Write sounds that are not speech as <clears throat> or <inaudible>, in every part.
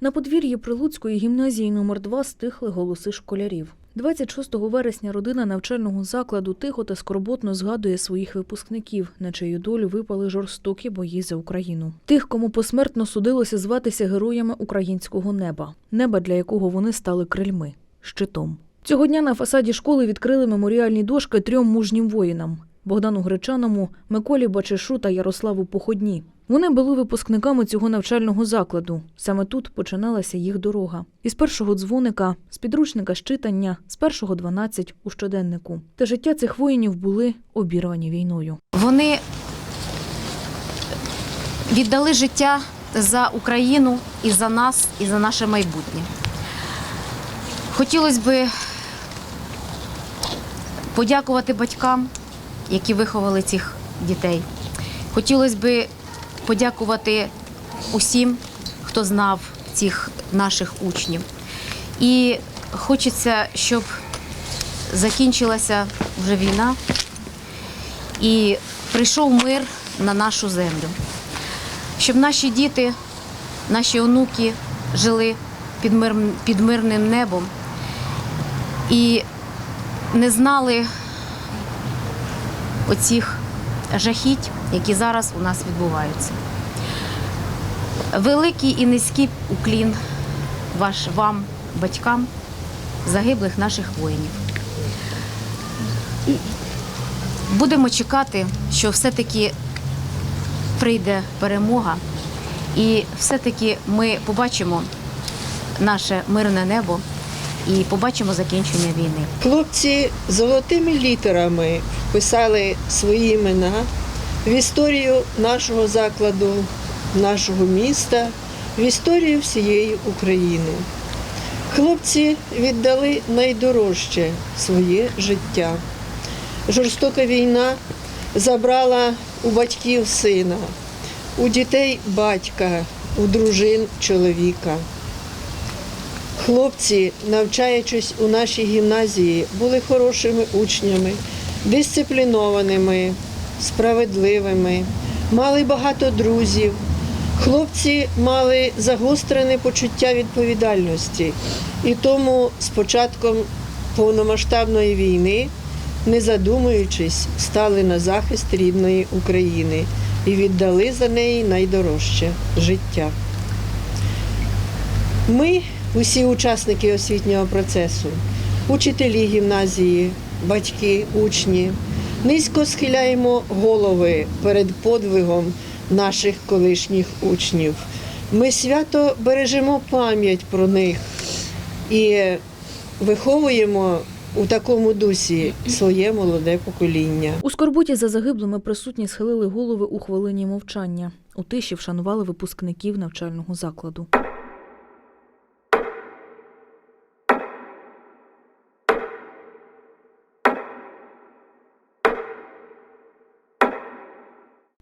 На подвір'ї Прилуцької гімназії номер 2 стихли голоси школярів. 26 вересня родина навчального закладу тихо та скорботно згадує своїх випускників, на чию долю випали жорстокі бої за Україну. Тих, кому посмертно судилося зватися героями українського неба, неба, для якого вони стали крильми, щитом. Цього дня на фасаді школи відкрили меморіальні дошки трьом мужнім воїнам Богдану Гречаному, Миколі Бачишу та Ярославу Походні. Вони були випускниками цього навчального закладу. Саме тут починалася їх дорога. Із першого дзвоника, з підручника з читання, з першого 12 у щоденнику. Та життя цих воїнів були обірвані війною. Вони віддали життя за Україну і за нас, і за наше майбутнє. Хотілося б подякувати батькам, які виховали цих дітей. Хотілося б подякувати усім, хто знав цих наших учнів. І хочеться, щоб закінчилася вже війна і прийшов мир на нашу землю, щоб наші діти, наші онуки жили під, мир, під мирним небом і не знали оцих жахіть, які зараз у нас відбуваються. Великий і низький уклін ваш, вам, батькам загиблих наших воїнів. Будемо чекати, що все-таки прийде перемога, і все-таки ми побачимо наше мирне небо і побачимо закінчення війни. Хлопці золотими літерами писали свої імена в історію нашого закладу, нашого міста, в історію всієї України. Хлопці віддали найдорожче своє життя. Жорстока війна забрала у батьків сина, у дітей батька, у дружин чоловіка. Хлопці, навчаючись у нашій гімназії, були хорошими учнями, дисциплінованими, справедливими, мали багато друзів. Хлопці мали загострене почуття відповідальності. І тому з початком повномасштабної війни, не задумуючись, стали на захист рідної України і віддали за неї найдорожче життя. Ми, усі учасники освітнього процесу, учителі гімназії, батьки, учні, низько схиляємо голови перед подвигом наших колишніх учнів. Ми свято бережемо пам'ять про них і виховуємо у такому дусі своє молоде покоління. У скорбуті за загиблими присутні схилили голови у хвилині мовчання. У тиші вшанували випускників навчального закладу.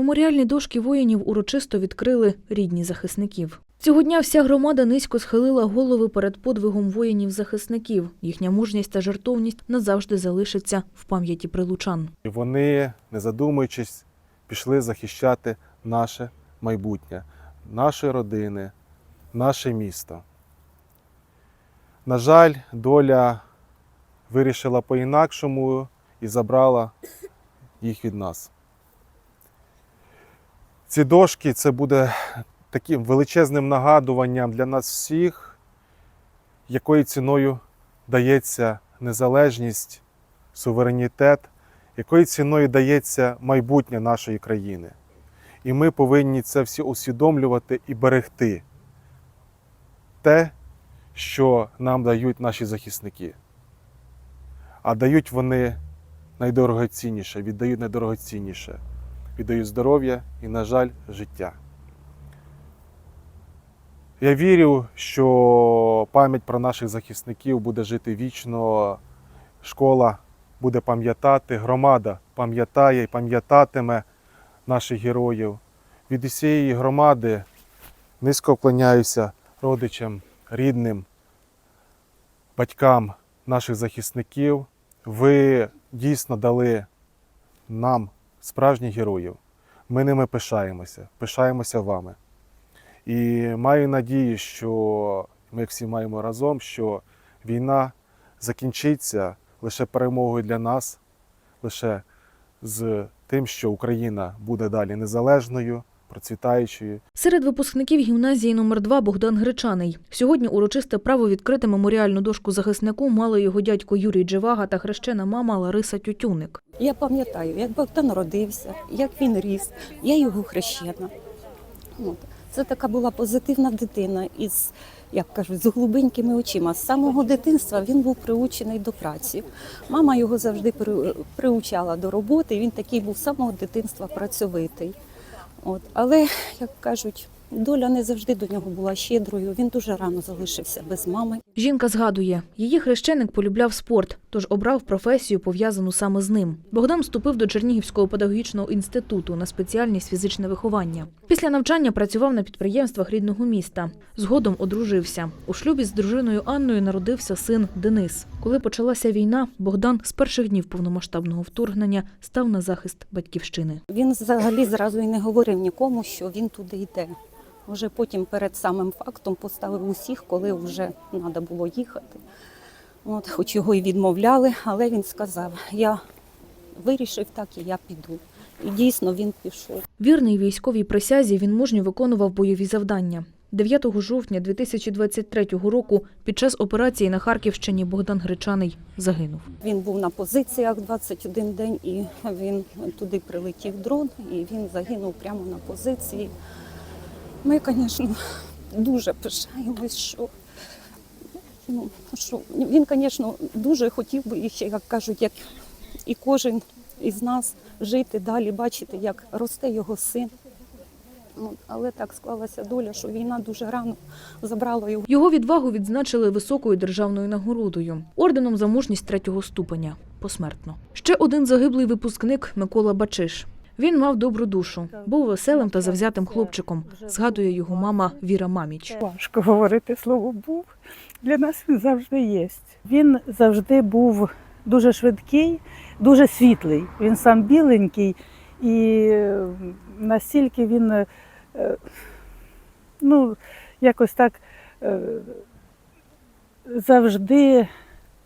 Меморіальні дошки воїнів урочисто відкрили рідні захисників. Цього дня вся громада низько схилила голови перед подвигом воїнів-захисників. Їхня мужність та жертовність назавжди залишаться в пам'яті прилучан. Вони, не задумуючись, пішли захищати наше майбутнє, наші родини, наше місто. На жаль, доля вирішила по-інакшому і забрала їх від нас. Ці дошки це буде таким величезним нагадуванням для нас всіх, якою ціною дається незалежність, суверенітет, якою ціною дається майбутнє нашої країни. І ми повинні це всі усвідомлювати і берегти те, що нам дають наші захисники. А дають вони найдорогоцінніше, віддають найдорогоцінніше, віддають здоров'я і, на жаль, життя. Я вірю, що пам'ять про наших захисників буде жити вічно. Школа буде пам'ятати, громада пам'ятає і пам'ятатиме наших героїв. Від усієї громади низько вклоняюся родичам, рідним, батькам наших захисників. Ви дійсно дали нам справжніх героїв. Ми ними пишаємося, пишаємося вами. І маю надію, що ми всі маємо разом, що війна закінчиться лише перемогою для нас, лише з тим, що Україна буде далі незалежною, процвітаючою. Серед випускників гімназії номер 2 Богдан Гречаний. Сьогодні урочисте право відкрити меморіальну дошку захиснику мали його дядько Юрій Джевага та хрещена мама Лариса Тютюник. Я пам'ятаю, як Богдан родився, як він ріс, я його хрещена. Це така була позитивна дитина із, як кажуть, з глибенькими очима. З самого дитинства він був приучений до праці. Мама його завжди при- приучала до роботи. Він такий був з самого дитинства працьовитий. От. Але, як кажуть, доля не завжди до нього була щедрою. Він дуже рано залишився без мами. Жінка згадує, її хрещеник полюбляв спорт, тож обрав професію, пов'язану саме з ним. Богдан вступив до Чернігівського педагогічного інституту на спеціальність фізичне виховання. Після навчання працював на підприємствах рідного міста. Згодом одружився. У шлюбі з дружиною Анною народився син Денис. Коли почалася війна, Богдан з перших днів повномасштабного вторгнення став на захист батьківщини. Він взагалі зразу і не говорив нікому, що він туди йде. Вже потім перед самим фактом поставив усіх, коли вже треба було їхати. От, хоч його і відмовляли, але він сказав: я вирішив так і я піду. І дійсно він пішов. Вірний військовій присязі він мужньо виконував бойові завдання. 9 жовтня 2023 року під час операції на Харківщині Богдан Гречаний загинув. Він був на позиціях 21 день, і він туди прилетів дрон, і він загинув прямо на позиції. Ми, звісно, дуже пишаємось, що, ну, що він, звісно, дуже хотів би, як кажуть, як і кожен із нас жити далі, бачити, як росте його син. Ну, але так склалася доля, що війна дуже рано забрала його. Його відвагу відзначили високою державною нагородою орденом за мужність третього ступеня посмертно. Ще один загиблий випускник Микола Бачиш. Він мав добру душу, був веселим та завзятим хлопчиком. Згадує його мама Віра Маміч. Важко говорити слово був. Для нас він завжди є. Він завжди був дуже швидкий, дуже світлий. Він сам біленький і настільки він е, ну, якось так е, завжди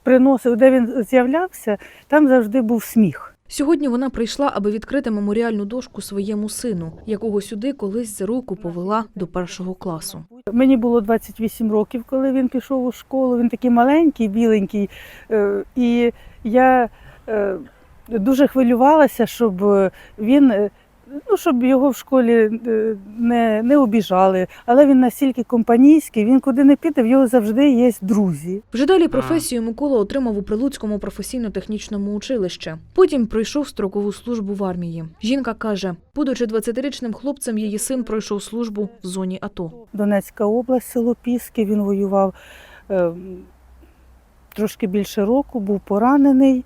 приносив, де він з'являвся, там завжди був сміх. Сьогодні вона прийшла, аби відкрити меморіальну дошку своєму сину, якого сюди колись за руку повела до першого класу. Мені було 28 років, коли він пішов у школу. Він такий маленький, біленький. Е, І я е, дуже хвилювалася, щоб він. Ну, щоб його в школі е, не, не обіжали, але він настільки компанійський, він куди не піде, в його завжди є друзі. Вже далі професію Микола отримав у Прилуцькому професійно-технічному училищі. Потім пройшов строкову службу в армії. Жінка каже, будучи 20-річним хлопцем, її син пройшов службу в зоні АТО. Донецька область, село Піски, він воював е, трошки більше року, був поранений,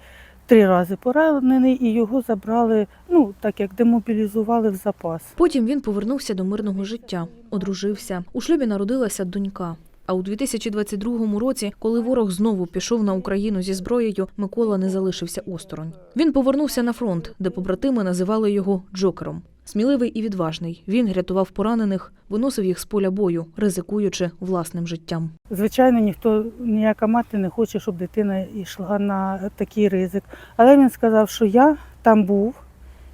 три рази поранений, і його забрали, ну, так як демобілізували в запас. Потім він повернувся до мирного життя, одружився. У шлюбі народилася донька. А у 2022 році, коли ворог знову пішов на Україну зі зброєю, Микола не залишився осторонь. Він повернувся на фронт, де побратими називали його Джокером. Сміливий і відважний, він рятував поранених, виносив їх з поля бою, ризикуючи власним життям. Звичайно, ніхто, ніяка мати не хоче, щоб дитина йшла на такий ризик. Але він сказав, що я там був,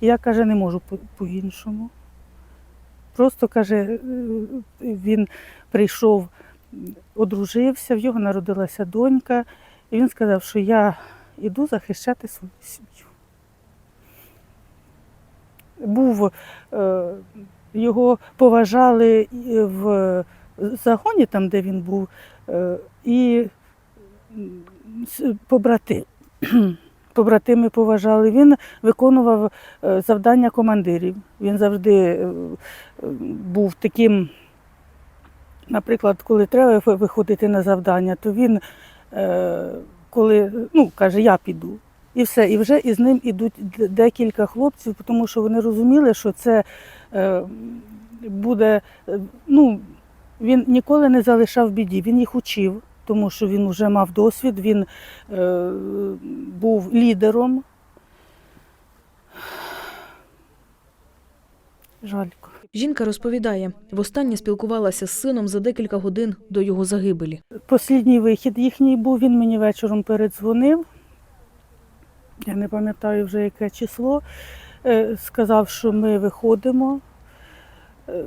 і я каже, не можу по- по-іншому. Просто каже, е, він прийшов, одружився, в його народилася донька, і він сказав, що я йду захищати свою сім'ю. Був, е, його поважали в загоні, там, де він був, е, і м, с- побрати, <clears throat> побратими поважали. Він виконував е, завдання командирів. Він завжди був таким, наприклад, коли треба виходити на завдання, то він, коли ну, каже, я піду. І все, і вже із ним ідуть декілька хлопців, тому що вони розуміли, що це е, буде, е, ну, він ніколи не залишав біді, він їх учив, тому що він вже мав досвід, він е, був лідером. Жалько. Жінка розповідає, востаннє спілкувалася з сином за декілька годин до його загибелі. Послідній вихід їхній був, він мені вечором передзвонив. Я не пам'ятаю вже яке число. Е, Сказав, що ми виходимо. Е,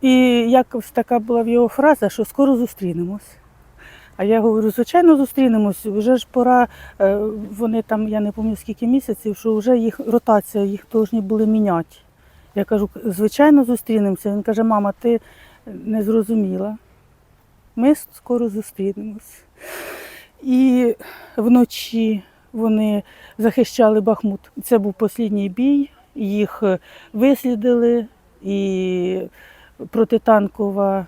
І якось така була в його фраза, що скоро зустрінемось. А я говорю, звичайно, зустрінемось. Вже ж пора, е, вони там, я не пам'ятаю скільки місяців, що вже їх ротація, їх повинні були міняти. Я кажу, звичайно, зустрінемося. Він каже, мама, ти не зрозуміла. Ми скоро зустрінемось. І вночі вони захищали Бахмут. Це був останній бій. Їх е, вислідили і протитанкова,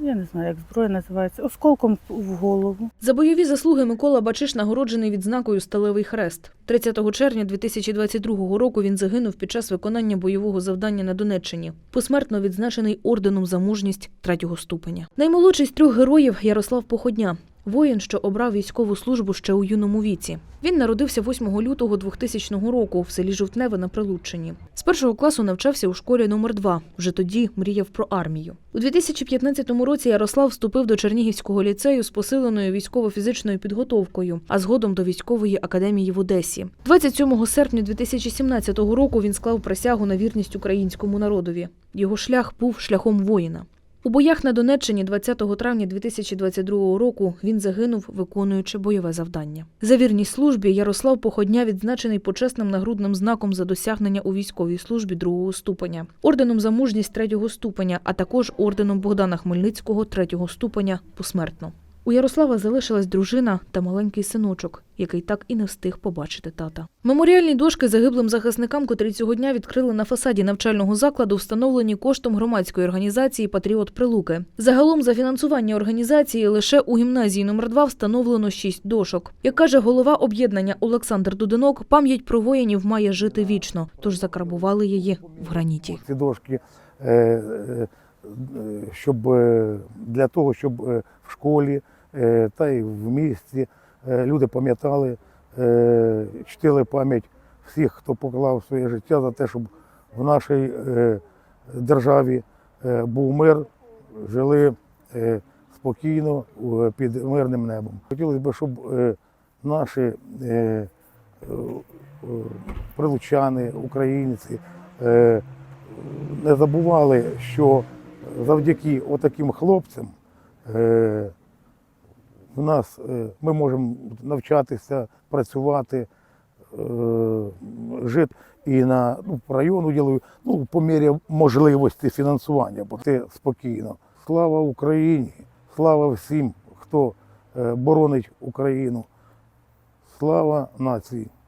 я не знаю, як зброя називається, осколком в голову. За бойові заслуги Микола Бачиш нагороджений відзнакою Сталевий хрест. 30 червня 2022 року він загинув під час виконання бойового завдання на Донеччині. Посмертно відзначений орденом за мужність третього ступеня. Наймолодший з трьох героїв Ярослав Походня. Воїн, що обрав військову службу ще у юному віці. Він народився 8 лютого 2000 року в селі Жовтневе на Прилуччині. З першого класу навчався у школі номер 2 Вже тоді мріяв про армію. У 2015 році Ярослав вступив до Чернігівського ліцею з посиленою військово-фізичною підготовкою, а згодом до військової академії в Одесі. 27 серпня 2017 року він склав присягу на вірність українському народові. Його шлях був шляхом воїна. У боях на Донеччині 20 травня 2022 року він загинув, виконуючи бойове завдання. За вірність службі Ярослав Походня відзначений почесним нагрудним знаком за досягнення у військовій службі другого ступеня, орденом за мужність третього ступеня, а також орденом Богдана Хмельницького третього ступеня посмертно. У Ярослава залишилась дружина та маленький синочок, який так і не встиг побачити тата. Меморіальні дошки загиблим захисникам, котрі цього дня відкрили на фасаді навчального закладу, встановлені коштом громадської організації Патріот Прилуки. Загалом за фінансування організації лише у гімназії номер 2 встановлено шість дошок. Як каже голова об'єднання Олександр Дудинок, пам'ять про воїнів має жити вічно, тож закарбували її в граніті. ці дошки, е, е, щоб е, для того, щоб в школі та й в місті е, люди пам'ятали, е, чтили пам'ять всіх, хто поклав своє життя за те, щоб в нашій е, державі е, був мир, жили е, спокійно е, під мирним небом. Хотілося б, щоб е, наші е, е, е, прилучани, українці. е, не забували, що завдяки отаким хлопцям е, в нас е, ми можемо навчатися, працювати, е, жити і на ну, району ділові, ну, по мірі можливості фінансування, бо це спокійно. Слава Україні! Слава всім, хто е, боронить Україну! Слава нації!